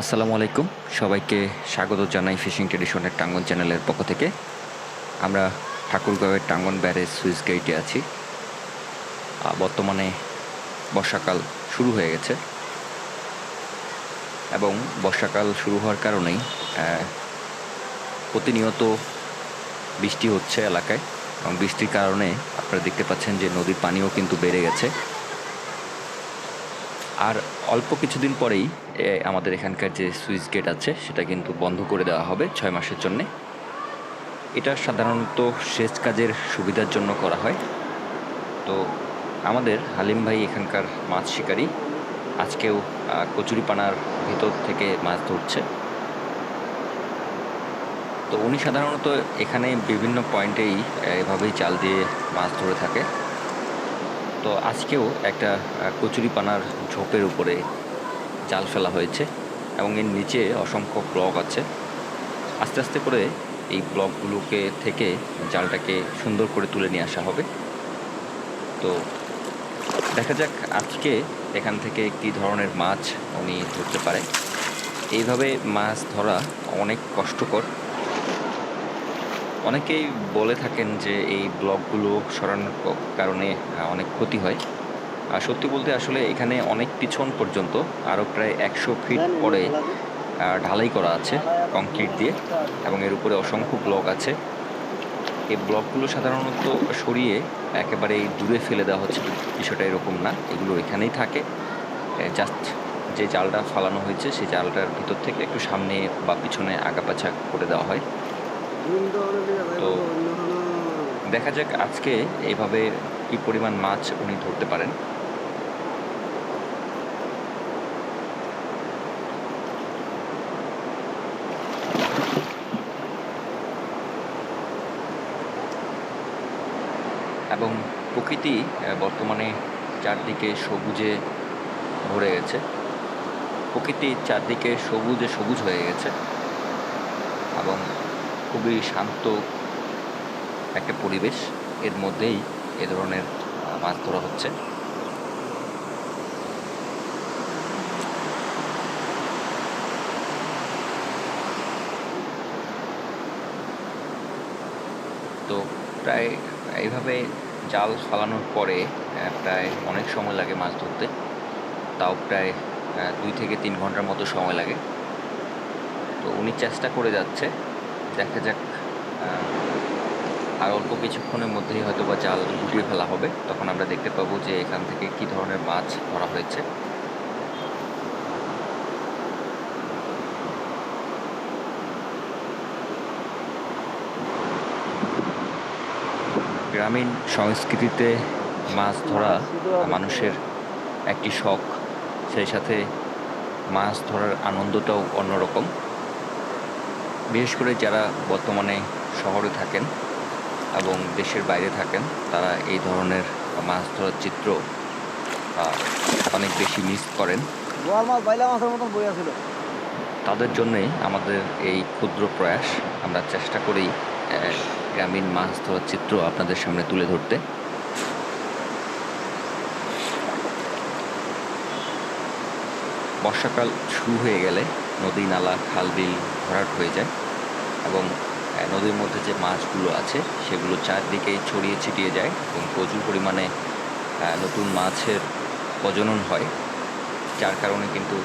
আসসালামু আলাইকুম। সবাইকে স্বাগত জানাই ফিশিং ট্রেডিশনের টাঙ্গন চ্যানেলের পক্ষ থেকে। আমরা ঠাকুরগাঁওয়ের টাঙ্গন ব্যারেজ সুইচ গেটে আছি। বর্তমানে বর্ষাকাল শুরু হয়ে গেছে। এবং বর্ষাকাল শুরু হওয়ার কারণেই প্রতিনিয়ত বৃষ্টি হচ্ছে এলাকায়। এবং বৃষ্টির কারণে আপনারা দেখতে পাচ্ছেন যে নদীর পানিও কিন্তু বেড়ে গেছে। আর অল্প কিছুদিন পরেই আমাদের এখানকার যে সুইচ গেট আছে, সেটা কিন্তু বন্ধ করে দেওয়া হবে ছয় মাসের জন্যে। এটা সাধারণত সেচ কাজের সুবিধার জন্য করা হয়। তো আমাদের হালিম ভাই এখানকার মাছ শিকারী। আজকেও কচুরিপানার ভিতর থেকে মাছ ধরছে। তো উনি সাধারণত এখানে বিভিন্ন পয়েন্টেই এভাবেই জাল দিয়ে মাছ ধরে থাকে। তো আজকেও একটা কচুরিপানার ঝোপের উপরে জাল ফেলা হয়েছে এবং এর নিচে অসংখ্য ব্লক আছে। আস্তে আস্তে করে এই ব্লকগুলোকে থেকে জালটাকে সুন্দর করে তুলে নিয়ে আসা হবে। তো দেখা যাক আজকে এখান থেকে কী ধরনের মাছ উনি ধরতে পারে। এইভাবে মাছ ধরা অনেক কষ্টকর। অনেকেই বলে থাকেন যে এই ব্লকগুলো সরানোর কারণে অনেক ক্ষতি হয়। আর সত্যি বলতে আসলে এখানে অনেক পিছন পর্যন্ত আরও প্রায় একশো ফিট পরে ঢালাই করা আছে কংক্রিট দিয়ে এবং এর উপরে অসংখ্য ব্লক আছে। এই ব্লকগুলো সাধারণত সরিয়ে একেবারে দূরে ফেলে দেওয়া হচ্ছে, বিষয়টা এরকম না। এগুলো এখানেই থাকে। জাস্ট যে জালটা ফালানো হয়েছে, সেই জালটার ভিতর থেকে একটু সামনে বা পিছনে আগাপাছা করে দেওয়া হয়। তো দেখা যাক আজকে এইভাবে কি পরিমাণ মাছ উনি ধরতে পারেন। এবং প্রকৃতি বর্তমানে চারদিকে সবুজে ভরে গেছে। প্রকৃতি চারদিকে সবুজে সবুজ হয়ে গেছে এবং খুবই শান্ত একটা পরিবেশ এর মধ্যেই এ ধরনের মাছ ধরা হচ্ছে। তো প্রায় এইভাবে জাল ফালানোর পরে প্রায় অনেক সময় লাগে মাছ ধরতে। তাও প্রায় দুই থেকে তিন ঘণ্টার মতো সময় লাগে। তো উনি চেষ্টা করে যাচ্ছে। দেখা যাক আর অল্প কিছুক্ষণের মধ্যেই হয়তো বা জাল গুটিয়ে ফেলা হবে। তখন আমরা দেখতে পাবো যে এখান থেকে কি ধরনের মাছ ধরা হয়েছে। গ্রামীণ সংস্কৃতিতে মাছ ধরা মানুষের একটি শখ। সেই সাথে মাছ ধরার আনন্দটাও অন্যরকম। বিশেষ করে যারা বর্তমানে শহরে থাকেন এবং দেশের বাইরে থাকেন তারা এই ধরনের মাছ ধরার চিত্র অনেক বেশি মিস করেন। তাদের জন্যই আমাদের এই ক্ষুদ্র প্রয়াস। আমরা চেষ্টা করি গ্রামীণ মাছ ধরার চিত্র আপনাদের সামনে তুলে ধরতে। বর্ষাকাল শুরু হয়ে গেলে নদী নালা, খাল, বিল ভরাট হয়ে যায় এবং নদীর মধ্যে যে মাছগুলো আছে সেগুলো চারদিকেই ছড়িয়ে ছিটিয়ে যায় এবং প্রচুর পরিমাণে নতুন মাছের প্রজনন হয়। যার কারণে কিন্তু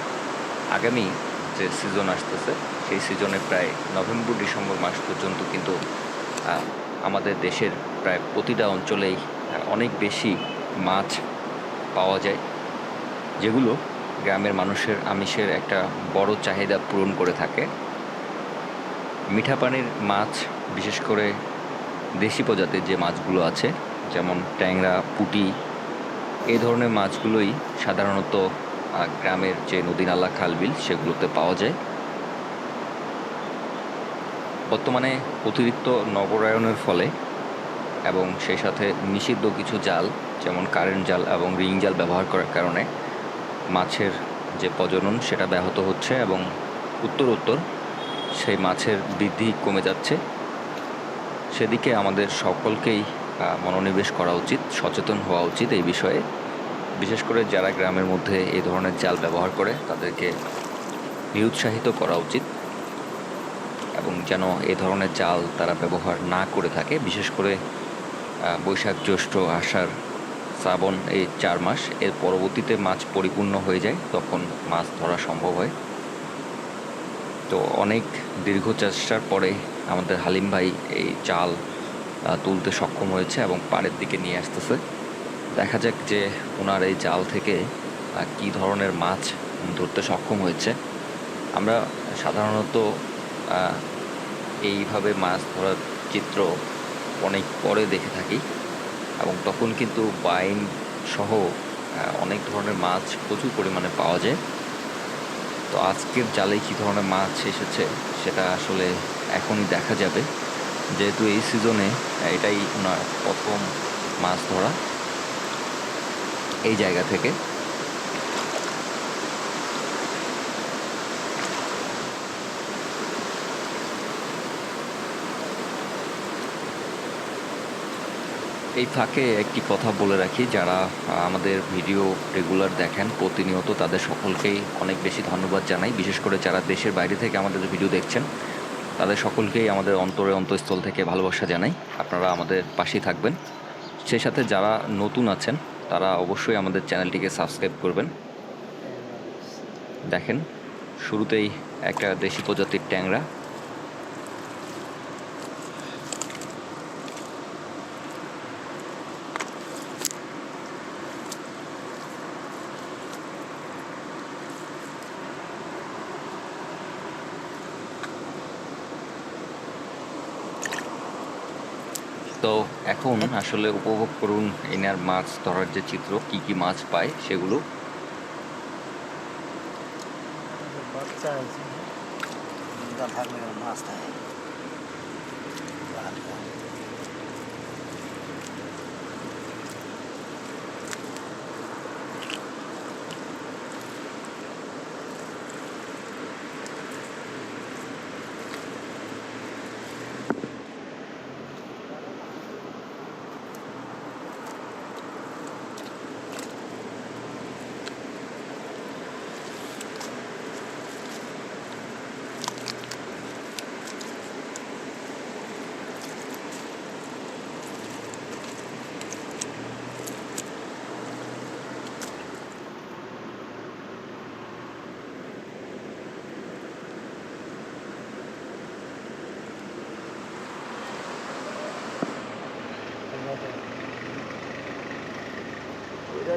আগামী যে সিজন আসতেছে, সেই সিজনে প্রায় নভেম্বর, ডিসেম্বর মাস পর্যন্ত কিন্তু আমাদের দেশের প্রায় প্রতিটা অঞ্চলেই অনেক বেশি মাছ পাওয়া যায়, যেগুলো গ্রামের মানুষের আমিষের একটা বড় চাহিদা পূরণ করে থাকে। মিঠা পানির মাছ, বিশেষ করে দেশি প্রজাতির যে মাছগুলো আছে, যেমন ট্যাংরা, পুঁটি এই ধরনের মাছগুলোই সাধারণত গ্রামের যে নদী নালা খালবিল সেগুলোতে পাওয়া যায়। বর্তমানে অতিরিক্ত নগরায়নের ফলে এবং সেই সাথে নিষিদ্ধ কিছু জাল, যেমন কারেন্ট জাল এবং রিং জাল ব্যবহার করার কারণে মাছের যে প্রজনন সেটা ব্যাহত হচ্ছে এবং উত্তর উত্তর সেই মাছের বৃদ্ধি কমে যাচ্ছে। সেদিকে আমাদের সকলকেই মনোনিবেশ করা উচিত, সচেতন হওয়া উচিত এই বিষয়ে। বিশেষ করে যারা গ্রামের মধ্যে এই ধরনের জাল ব্যবহার করে, তাদেরকে নিরুৎসাহিত করা উচিত। যেন এ ধরনের জাল তারা ব্যবহার না করে থাকে বিশেষ করে বৈশাখ জ্যৈষ্ঠ আষাঢ় শ্রাবণ এই চার মাস। এর পরবর্তীতে মাছ পরিপূর্ণ হয়ে যায় তখন মাছ ধরা সম্ভব হয়। তো অনেক দীর্ঘ চেষ্টার পরে আমাদের হালিম ভাই এই আহ, তুলতে সক্ষম হয়েছে এবং পাড়ের দিকে নিয়ে আসতেছে। দেখা যাক যে ওনার এই জাল থেকে কী ধরনের মাছ ধরতে সক্ষম হয়েছে। আমরা সাধারণত এইভাবে মাছ ধরার চিত্র অনেক পরে দেখে থাকি এবং তখন কিন্তু বাইন সহ অনেক ধরনের মাছ প্রচুর পরিমাণে পাওয়া যায়। তো আজকের জালে কী ধরনের মাছ এসেছে সেটা আসলে এখনই দেখা যাবে। যেহেতু এই সিজনে এটাই ওনার প্রথম মাছ ধরা। এই জায়গা থেকে এই ফাঁকে একটি কথা বলে রাখি, যারা আমাদের ভিডিও রেগুলার দেখেন, প্রতিনিয়ত তাদের সকলকেই অনেক বেশি ধন্যবাদ জানাই। বিশেষ করে যারা দেশের বাইরে থেকে আমাদের ভিডিও দেখছেন, তাদের সকলকেই আমাদের অন্তরে অন্তঃস্থল থেকে ভালোবাসা জানাই। আপনারা আমাদের পাশেই থাকবেন। সেই সাথে যারা নতুন আছেন, তারা অবশ্যই আমাদের চ্যানেলটিকে সাবস্ক্রাইব করবেন। দেখেন, শুরুতেই একটা দেশি প্রজাতির ট্যাংরা। তো এখন আসলে উপভোগ করুন এনার মাছ ধরার যে চিত্র, কি কি মাছ পায় সেগুলো। মাছ থাকে।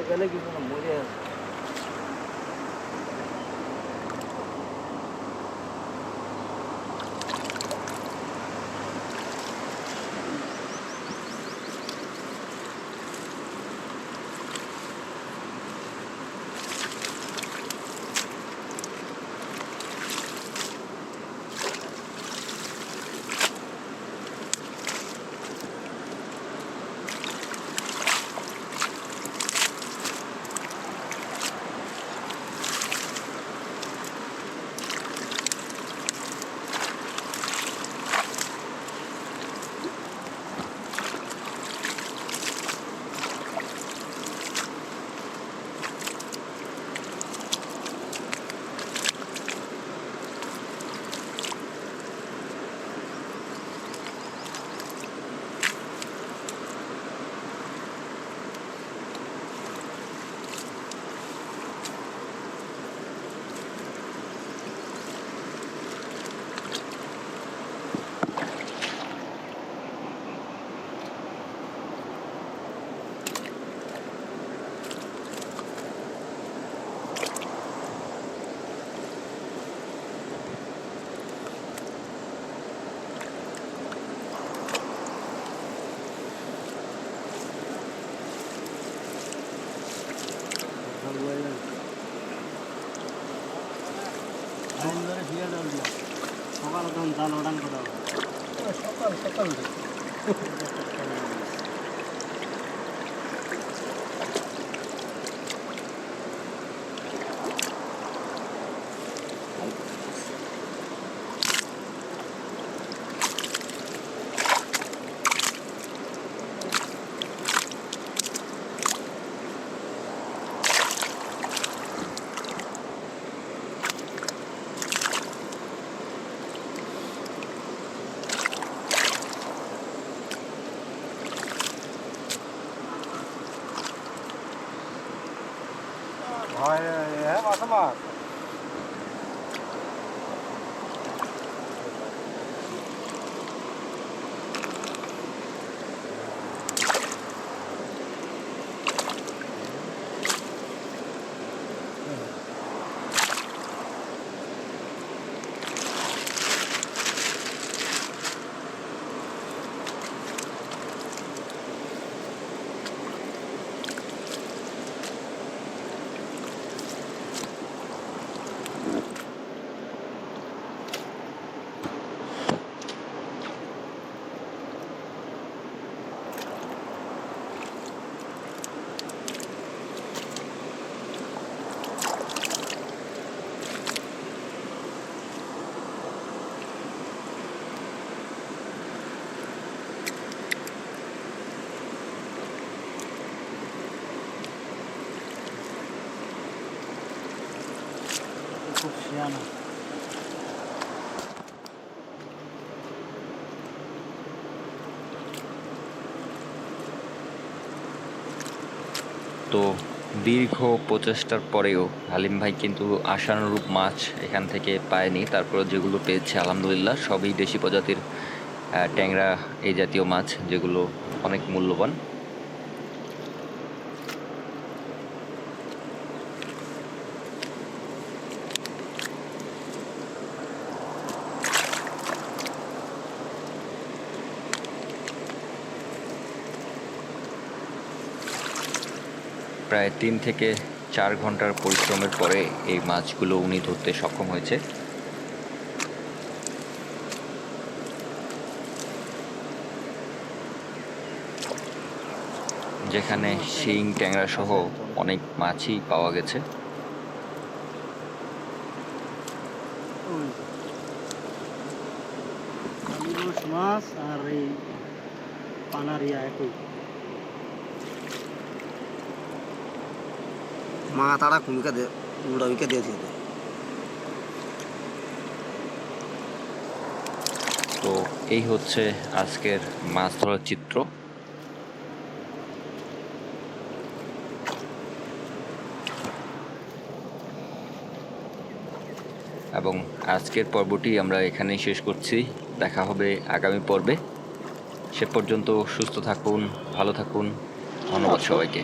ওইটা গেলে কি কোনো মরে আছে সকালে তখন জাল ওড়ান করা সকাল সকাল 哎，原告什么？শিয়ানা তো দীর্ঘ প্রচেষ্টার পরেও হালিম ভাই কিন্তু আশানুরূপ মাছ এখান থেকে পায়নি। তারপরে যেগুলো পেয়েছে, আলহামদুলিল্লাহ, সবই দেশি প্রজাতির ট্যাংরা এই জাতীয় মাছ যেগুলো অনেক মূল্যবান। প্রায় তিন থেকে চার ঘণ্টার পরিশ্রমের পরে এই মাছগুলো উনি ধরতে সক্ষম হয়েছে। যেখানে শিং, ট্যাংরা সহ অনেক মাছই পাওয়া গেছে। মাছ আর এই পানারিয়া একই। মা তারা কুমিকে দে উড়াবিকে দিয়েছে। তো এই হচ্ছে আজকের মাছ ধরার চিত্র। এবং আজকের পর্বটি আমরা এখানেই শেষ করছি। দেখা হবে আগামী পর্বে। সে পর্যন্ত সুস্থ থাকুন ভালো থাকুন। ধন্যবাদ সবাইকে।